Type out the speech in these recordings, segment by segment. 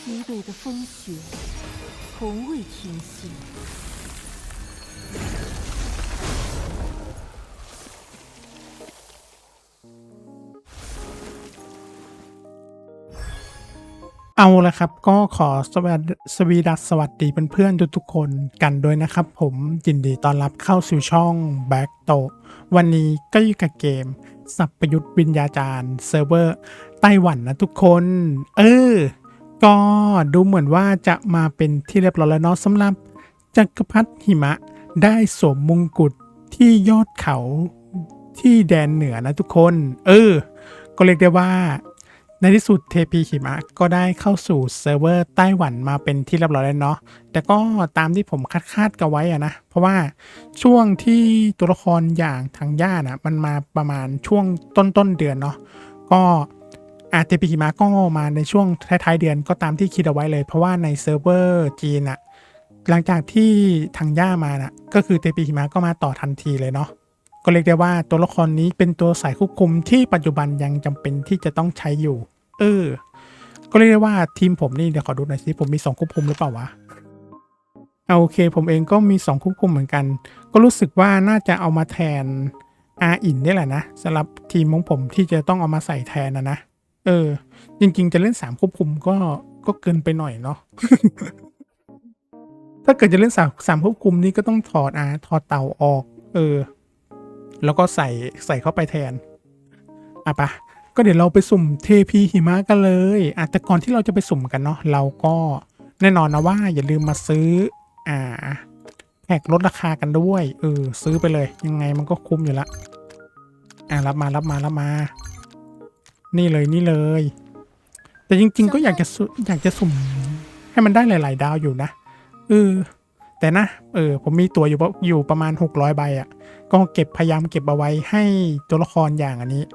西北的风雪从未停息。 เอาละครับ ก็ขอสวัสดสวีดัสสวัสดีเพื่อนๆทุกๆคนกันด้วยนะครับ ผมยินดีต้อนรับเข้าสู่ช่องแบ็กโตวันนี้ก็อยู่กับเกม สัพยุทธวิญญาจารย์เซิร์ฟเวอร์ไต้หวันนะทุกคน เออ ก็ดูเหมือนว่าจะมาเป็นที่เรียบร้อยแล้วเนาะสำหรับจักรพรรดิหิมะได้สวมมงกุฎที่ยอดเขาที่แดนเหนือนะทุกคน เออ ก็เรียกได้ว่า ในที่สุดเทพีหิมะก็ได้เข้าสู่เซิร์ฟเวอร์ไต้หวันมาเป็นที่เรียบร้อยแล้วเนาะแต่ก็ตามที่ผมคาดคาดกันไว้อะนะ เพราะว่าช่วงที่ตัวละครอย่างทางย่านะมันมาประมาณช่วงต้นต้นเดือนเนาะก็ อาเทพีหิมะก็มาในช่วงท้ายๆเดือนก็ตามที่คิดเอาไว้เลย เพราะว่าในเซิร์ฟเวอร์จีนอะหลังจากที่ทางย่ามานะก็คือเทพีหิมะก็มาต่อทันทีเลยเนาะก็เรียกได้ว่าตัวละครนี้เป็นตัวสายควบคุมที่ปัจจุบันยังจำเป็นที่จะต้องใช้อยู่ เออ ก็เรียกได้ว่าทีมผมนี่เดี๋ยวขอดูหน่อยสิผมมีสองควบคุมหรือเปล่าวะเอาโอเค ผมเองก็มีสองควบคุมเหมือนกัน ก็รู้สึกว่าน่าจะเอามาแทนอาอินนี่แหละนะสำหรับทีมของผมที่จะต้องเอามาใส่แทนนะนะ เออ จริง ๆ จะเล่นสามควบคุมก็ก็เกินไปหน่อยเนาะถ้าเกิดจะเล่นสามสามควบคุมนี่ก็ต้องถอดอาถอดเต่าออก เออ แล้วก็ใส่ใส่เข้าไปแทนอะปะก็เดี๋ยวเราไปสุ่มเทพีหิมะกันเลยอะแต่ก่อนที่เราจะไปสุ่มกันเนาะเราก็แน่นอนนะว่า อย่าลืมมาซื้อ อ่าแพ็กลดราคากันด้วย เออ ซื้อไปเลย ยังไงมันก็คุ้มอยู่ละ อะรับมารับมารับมา นี่เลยนี่เลย แต่จริง ๆ ก็อยากจะสุ่มอยากจะสุ่ม ให้มันได้หลาย ๆ ดาวอยู่นะเออแต่นะเออผมมีตัวอยู่ปะอยู่ประมาณ 600 ใบอะ่ะ ก็เก็บพยายามเก็บเอาไว้ให้ตัวละครอย่างอันนี้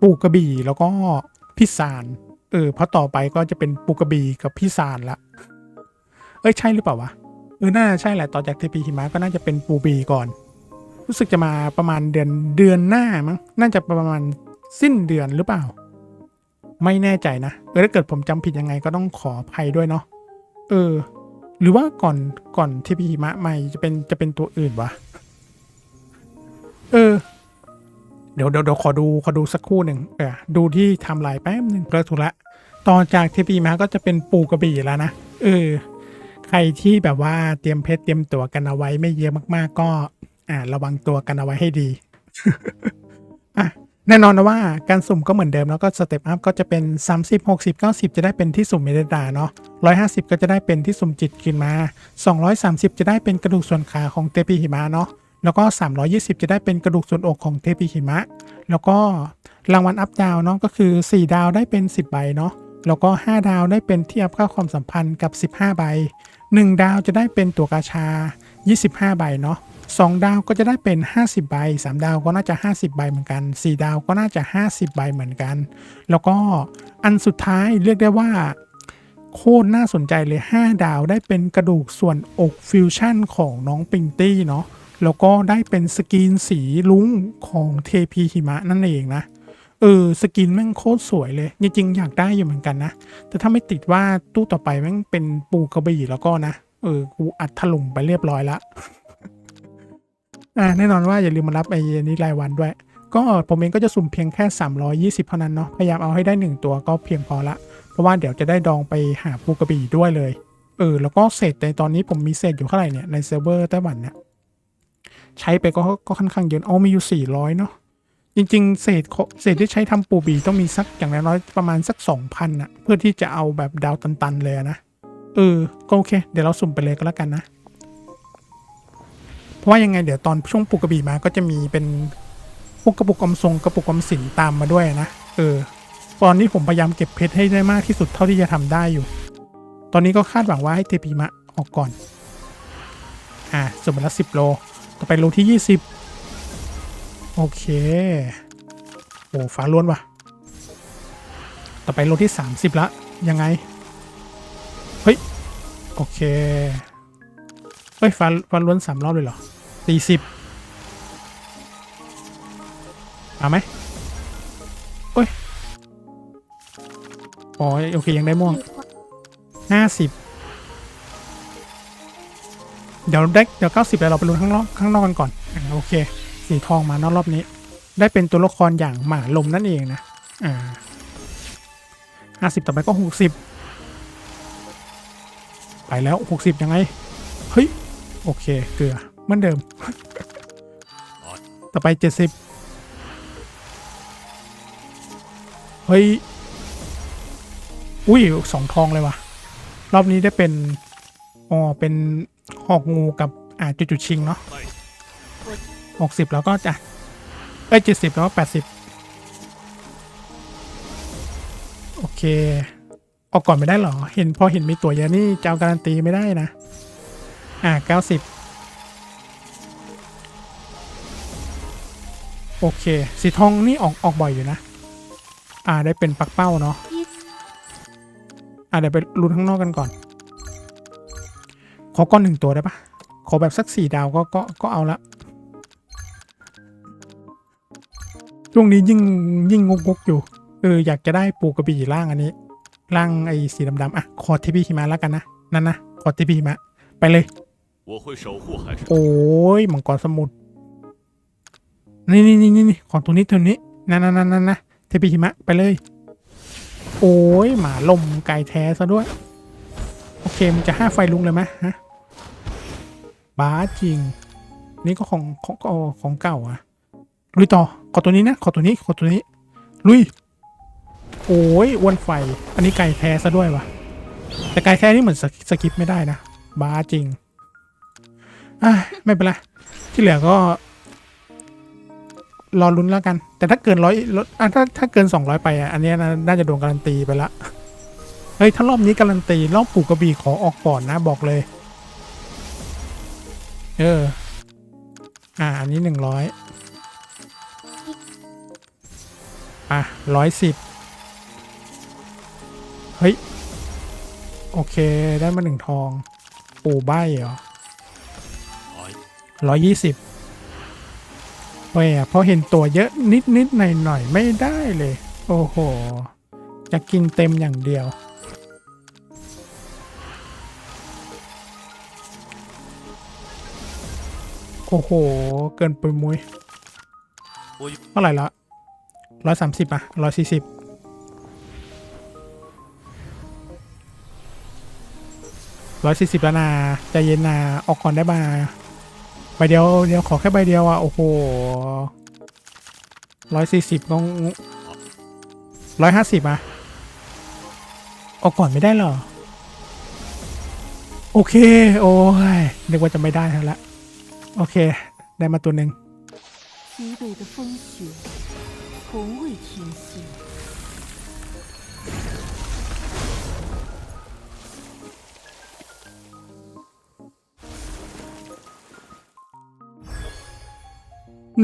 ปูกระบี่แล้วก็พิสารเออเพราะต่อไปก็จะเป็นปูกระบี่กับพิสารละเอ้ยใช่หรือเปล่าวะเออน่าจะใช่แหละต่อจากเทพีหิมะก็น่าจะเป็นปูบีก่อน รู้สึกจะมาประมาณเดือนเดือนหน้ามั้งน่าจะประมาณ สิ้นเดือนหรือเปล่า ไม่แน่ใจนะเออถ้าเกิดผมจำผิดยังไงก็ต้องขออภัยด้วยเนาะเออ หรือว่าก่อนก่อนเทพีหิมะใหม่จะเป็นจะเป็นตัวอื่นวะเออ เดี๋ยวเดี๋ยวเดี๋ยวขอดูขอดูสักครู่หนึ่งเออดูที่ทำลายแป๊บหนึ่งเพื่อถูกละต่อจากเทปีมาก็จะเป็นปูกระบี่แล้วนะเออใครที่แบบว่าเตรียมเพชรเตรียมตัวกันเอาไว้ไม่เยอะมาก ๆ ก็ อ่า ระวังตัวกันเอาไว้ให้ดี แน่นอนนะว่าการสุ่มก็เหมือนเดิมแล้วก็สเต็ปอัพก็จะเป็น 30 60 90 จะได้เป็นที่สุ่มเมตดาเนาะ150 ก็จะได้เป็นที่สุ่มจิตขึ้นมา 230 จะได้เป็นกระดูกส่วนขาของเตปีหิมะเนาะแล้วก็ 320 จะได้เป็นกระดูกส่วนอกของเทพีหิมะ แล้วก็รางวัลอัพดาวเนาะก็คือ 4 ดาวได้เป็น 10 ใบเนาะแล้วก็ 5 ดาวได้เป็นที่อัพค่าความสัมพันธ์กับ 15 ใบ 1 ดาวจะได้เป็นตัวกาชา 25 ใบเนาะ 2 ดาวก็จะได้เป็น 50 ใบ 3 ดาวก็น่าจะ 50 ใบเหมือนกัน 4 ดาวก็น่าจะ 50 ใบเหมือนกัน แล้วก็อันสุดท้ายเรียกได้ว่าโคตรน่าสนใจเลย 5 ดาวได้เป็นกระดูกส่วนอกฟิวชั่นของน้องปิงตี้เนาะแล้วก็ได้เป็นสกรีนสีลุ้งของเทพีหิมะนั่นเองนะ เออ สกินแม่งโคตรสวยเลย จริงๆ อยากได้อยู่เหมือนกันนะ แต่ถ้าไม่ติดว่าตู้ต่อไปแม่งเป็นปูกระบี่แล้วก็นะ เออ กูอัดถลุงไปเรียบร้อยละ อ่าแน่นอนว่าอย่าลืมมารับไอ้นี้รายวันด้วย ก็ผมเองก็จะสุ่มเพียงแค่ 320 เท่านั้นเนาะพยายามเอาให้ได้ 1 ตัวก็เพียงพอละ เพราะว่าเดี๋ยวจะได้ดองไปหาปูกระบี่ด้วยเลยเออแล้วก็เศษในตอนนี้ผมมีเศษอยู่เท่าไหร่เนี่ยในเซิร์ฟเวอร์ไต้หวันเนี่ยใช้ไปก็ก็ค่อนข้างเยอะเอามีอยู่ 400 เนาะจริง ๆ เศษเศษที่ใช้ทำปูบีต้องมีสักอย่างน้อยๆประมาณสัก 2,000อะเพื่อที่จะเอาแบบดาวตัน ๆ เลยนะเออก็โอเค เดี๋ยวเราสุ่มไปเลยก็แล้วกันนะ เพราะว่ายังไงเดี๋ยวตอนช่วงปูกกระบี่มาก็จะมีเป็นพวกกระปุกอมทรงกระปุกอมสินตามมาด้วยนะเออตอนนี้ผมพยายามเก็บเพชรให้ได้มากที่สุดเท่าที่จะทำได้อยู่ ตอนนี้ก็คาดหวังว่าให้เทปีมะออกก่อน อ่าสุ่มไปละสิบโล ต่อไปโลที่20โอเค โอ้ฟ้าล้วนว่ะ ต่อไปโลที่30ละ ยังไง เฮ้ย โอเค เฮ้ยฟ้าฟ้าล้วนสามรอบเลยเหรอสี่สิบเอาไหมเอ้ยอ๋อโอเค ยังได้ม่วงห้าสิบเดี๋ยวได้เดี๋ยวเก้าสิบแล้วเราไปลุ้นข้างนอกข้างนอกกันก่อนอ่าโอเค สีทองมานอกรอบนี้ ได้เป็นตัวละครอย่างหมาลมนั่นเองนะ อ่าห้าสิบต่อไปก็หกสิบไปแล้วหกสิบยังไง เฮ้ย โอเค เกลือเหมือนเดิม ต่อไปเจ็ดสิบเฮ้ย อุ้ยสองทองเลยว่ะ รอบนี้ได้เป็น อ๋อ เป็นหอกงูกับอ่าจุดจุดชิงเนาะหกสิบแล้วก็จะเอ้ยเจ็ดสิบแล้วก็แปดสิบโอเค ออกก่อนไม่ได้หรอ เห็นพอเห็นมีตัวเยอะนี่จะเอาการันตีไม่ได้นะ อ่าเก้าสิบโอเค สีทองนี่ออกออกบ่อยอยู่นะ อ่าได้เป็นปักเป้าเนาะอะเดี๋ยวไปลุ้นข้างนอกกันก่อน ขอก้อนหนึ่งตัวได้ปะขอแบบสักสี่ดาวก็ก็ก็เอาละช่วงนี้ยิ่งยิ่งงกๆอยู่ เอออยากจะได้ปูกระบี่ล่างอันนี้ล่างไอ้สีดำๆอะ ขอทีพีหิมะแล้วกันนะ นั่นนะ ขอทีพีหิมะ ไปเลย 我会守护海神。 โอ้ยมังกรสมุทรนี่นี่นี่นี่ของตัวนี้ตัวนี้นั่นนั่นนั่นนั่นนะเทพีหิมะไปเลย โอ้ยหมาลมไก่แท้ซะด้วย โอเคมันจะห้าไฟลุงเลยไหมฮะบ้าจริง นี่ก็ของของของของเก่าอะลุยต่อ ขอตัวนี้นะ ขอตัวนี้ ขอตัวนี้ ลุย โอ้ยอ้วนไฟ อันนี้ไก่แท้ซะด้วยวะแต่ไก่แท้นี่เหมือนสกิสกิปไม่ได้นะ บ้าจริง อะไม่เป็นไรที่เหลือก็ รอลุ้นแล้วกัน แต่ถ้าเกินร้อยอะถ้าถ้าเกินสองร้อยไปอะอันนี้น่าจะโดนการันตีไปละเฮ้ยถ้ารอบนี้การันตีรอบปู่กระบี่ขอออกก่อนนะบอกเลย เออ อะอันนี้หนึ่งร้อยอะร้อยสิบเฮ้ย โอเคได้มาหนึ่งทอง ปู่ใบเหรอ ร้อยยี่สิบว้ยอะเพราะเห็นตัวเยอะนิดนิดหน่อยหน่อยไม่ได้เลย โอ้โห จะกินเต็มอย่างเดียว โอ้โห เกินไปมุ้ยโอ้ยเท่าไหร่ละร้อยสามสิบอะร้อยสี่สิบร้อยสี่สิบแล้วนะใจเย็นนะออกก่อนได้มา บเดียวเดียวขอแค่ใบเดียวอ่ะ โอ้โหร้อยสี่สิบก็ร้อยห้าสิบอ่ะออกก่อนไม่ได้เหรอ โอเค โอ้ยนึกว่าจะไม่ได้แล้วละโอเค ได้มาตัวหนึ่ง 极北的风雪从未停息。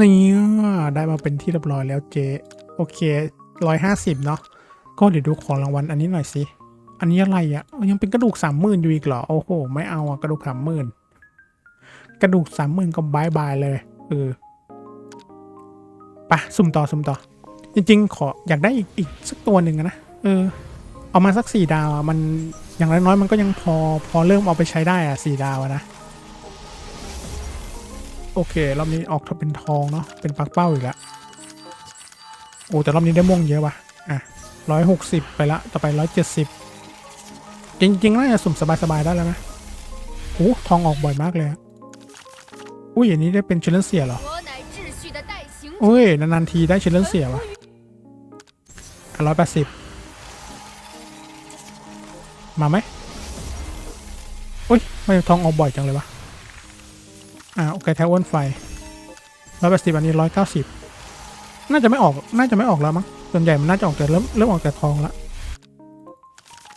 นี่ได้มาเป็นที่เรียบร้อยแล้วเจ โอเคร้อยห้าสิบเนาะก็เดี๋ยวดูของรางวัลอันนี้หน่อยสิ อันนี้อะไรอะ่ะ ยังเป็นกระดูกสามหมื่นอยู่อีกเหรอ โอ้โห ไม่เอาอะกระดูกสามหมื่นกระดูกสามหมื่นก็บายบายเลยเออไปะสุ่มต่อสุ่มต่อ จริง ๆ ขออยากได้อีกอีกสักตัวหนึ่งนะเออ เอามาสักสี่ดาวอะมันอย่างน้อยๆมันก็ยังพอพอเริ่มเอาไปใช้ได้อะสี่ดาวนะ โอเค รอบนี้ออกเป็นทองเนาะเป็นปักเป้าอีกแล้วโอ้แต่รอบนี้ได้ม่วงเยอะว่ะอะร้อยหกสิบไปละต่อไปร้อยเจ็ดสิบจริงๆน่าจะสุ่มสบายๆได้แล้วนะโอ้ทองออกบ่อยมากเลยอุ้ยอย่างนี้ได้เป็นเชลเลนเสียเหรอโอ้ยนานๆทีได้เชลเลนเสียว่ะร้อยแปดสิบมาไหมอุ้ยไม่ทองออกบ่อยจังเลยว่ะ อ่าโอเคแท้อ้วนไฟร้อยแปดสิบอันนี้ร้อยเก้าสิบน่าจะไม่ออกน่าจะไม่ออกแล้วมั้งส่วนใหญ่มันน่าจะออกแต่เริ่มเริ่มออกแต่ทองละ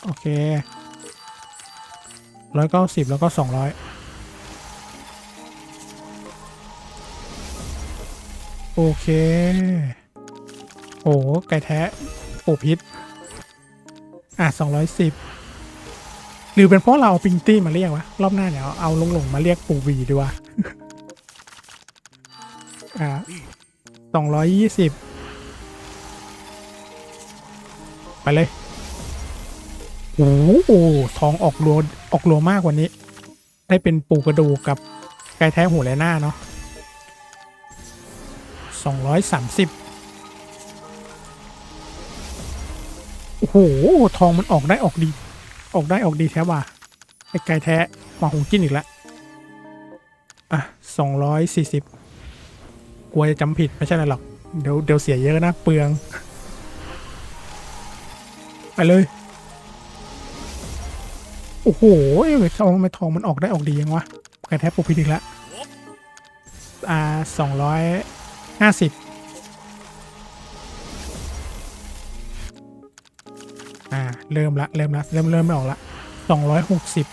โอเคร้อยเก้าสิบแล้วก็สองร้อยโอเค โอ้ไก่แท้ปูพิษอะสองร้อยสิบ หรือเป็นเพราะเราเอาปิงตี้มาเรียกวะ รอบหน้าเนี่ยเอาเอาลงหลงมาเรียกปูวีดีกว่าอ่าสองร้อยยี่สิบไปเลย โอ้โหทองออกรัวออกรัวมากกว่านี้ ได้เป็นปูกระดูกกับไก่แท้หูและหน้าเนาะสองร้อยสามสิบโอ้โห ทองมันออกได้ออกดี ออกได้ออกดีแท้ว่ะไอ้ไก่แท้มาหงจิ้นอีกแล้ว อะสองร้อยสี่สิบกลัวจะจำผิดไม่ใช่อะไรหรอก เดี๋ยวเดี๋ยวเสียเยอะนะเปลือง ไปเลย โอ้โหเอ้ยทองไมทองมันออกได้ออกดียังวะไก่แท้ปุกพิดอีกแล้ว อ่าสองร้อยห้าสิบ อ่า เริ่มละ เริ่มละ เริ่มเริ่มไม่ออกละสองร้อยหกสิบ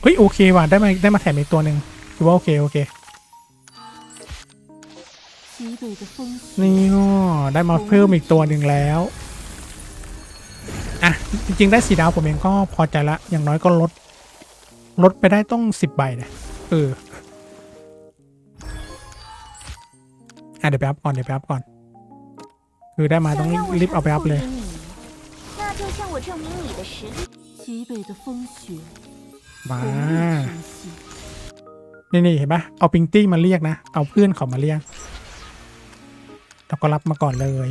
เฮ้ย โอเคว่ะ ได้มาได้มาแถมอีกตัวหนึ่งถือว่าโอเค โอเค นี่ก็ได้มาเพิ่มอีกตัวหนึ่งแล้ว อะ จริง ๆ ได้สีดาวผมเองก็พอใจละ อย่างน้อยก็ลด ลดไปได้ต้องสิบใบนะเอออะเดี๋ยวไปอัพก่อน เดี๋ยวไปอัพก่อน คือได้มาต้องรีบเอาไปอัพเลยมานี่นี่เห็นปะเอาปิงตี้มาเรียกนะ เอาเพื่อนเขามาเรียกเราก็รับมาก่อนเลย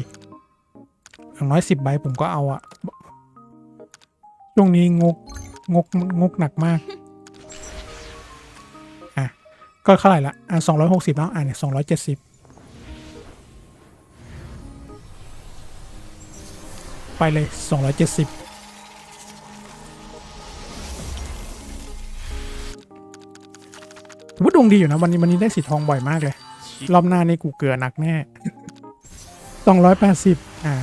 อย่างน้อยสิบใบผมก็เอาอะช่วงนี้งกงกงกหนักมาก อะ ก็เท่าไหร่ละ อะสองร้อยหกสิบแล้วอะเนี่ยสองร้อยเจ็ดสิบ ไปเลยสองร้อยเจ็ดสิบถือว่าดวงดีอยู่นะวันนี้วันนี้ได้สีทองบ่อยมากเลย รอบหน้านี่กูเกลือหนักแน่สองร้อยแปดสิบอ่า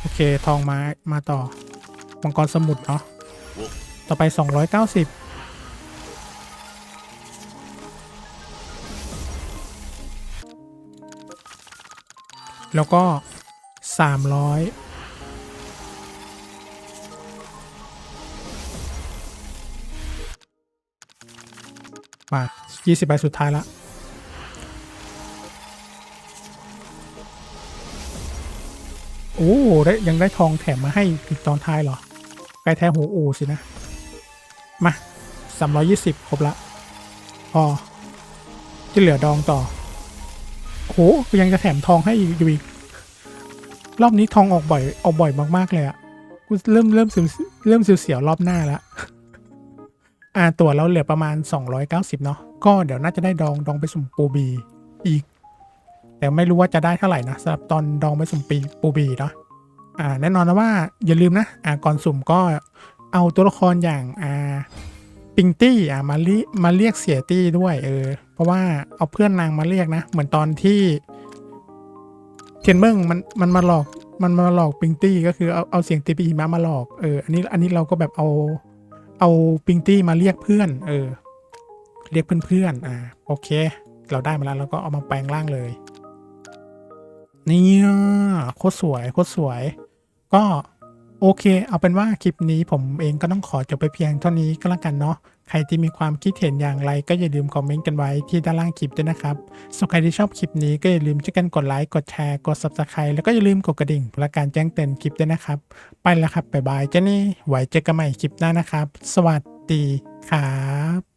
โอเคทองมา มาต่อมังกรสมุทรเนาะต่อไปสองร้อยเก้าสิบ แล้วก็สามร้อยมา20ใบสุดท้ายละโอ้ได้ยังได้ทองแถมมาให้อีกตอนท้ายเหรอไก่แท้หูอูสินะ มา 320 ครบละพอจะเหลือดองต่อ โหยังจะแถมทองให้อีกอยู่อีก รอบนี้ทองออกบ่อยออกบ่อยมากๆเลยอะกูเริ่มเริ่มเสียวเริ่มเสียวรอบหน้าแล้วอ่าตัวเราเหลือประมาณ 290 เนาะก็เดี๋ยวน่าจะได้ดองดองไปสุ่มปูบีอีก แต่ไม่รู้ว่าจะได้เท่าไหร่นะสำหรับตอนดองไปสุ่มปีปูบีเนาะอ่าแน่นอนนะว่าอย่าลืมนะอ่าก่อนสุ่มก็เอาตัวละครอย่างอ่า ปิงตี้อ่ามาเรีมาเรียกเสียตี้ด้วยเออ เพราะว่าเอาเพื่อนนางมาเรียกนะ เหมือนตอนที่เทียนเบิ้งมันมันมาหลอกมันมาหลอกปิงตี้ก็คือเอาเอาเสียงตีปีหิมะมาหลอกเอออันนี้อันนี้เราก็แบบเอาเอาปิงตี้มาเรียกเพื่อน เออ เรียกเพื่อนๆอ่าโอเค เราได้มาแล้วเราก็เอามาแปลงร่างเลยนี่โคตรสวยโคตรสวย ก็ โอเค เอาเป็นว่าคลิปนี้ผมเองก็ต้องขอจบไปเพียงเท่านี้ก็แล้วกันเนาะ ใครที่มีความคิดเห็นอย่างไรก็อย่าลืมคอมเมนต์กันไว้ที่ด้านล่างคลิปด้วยนะครับสำหรับใครที่ชอบคลิปนี้ก็อย่าลืมช่วยกันกดไลค์กดแชร์กด subscribe แล้วก็อย่าลืมกดกระดิ่งเพื่อการแจ้งเตือนคลิปด้วยนะครับ ไปแล้วครับบ๊ายบายเจ้านี่ไว้เจอกันใหม่คลิปหน้านะครับ สวัสดีครับ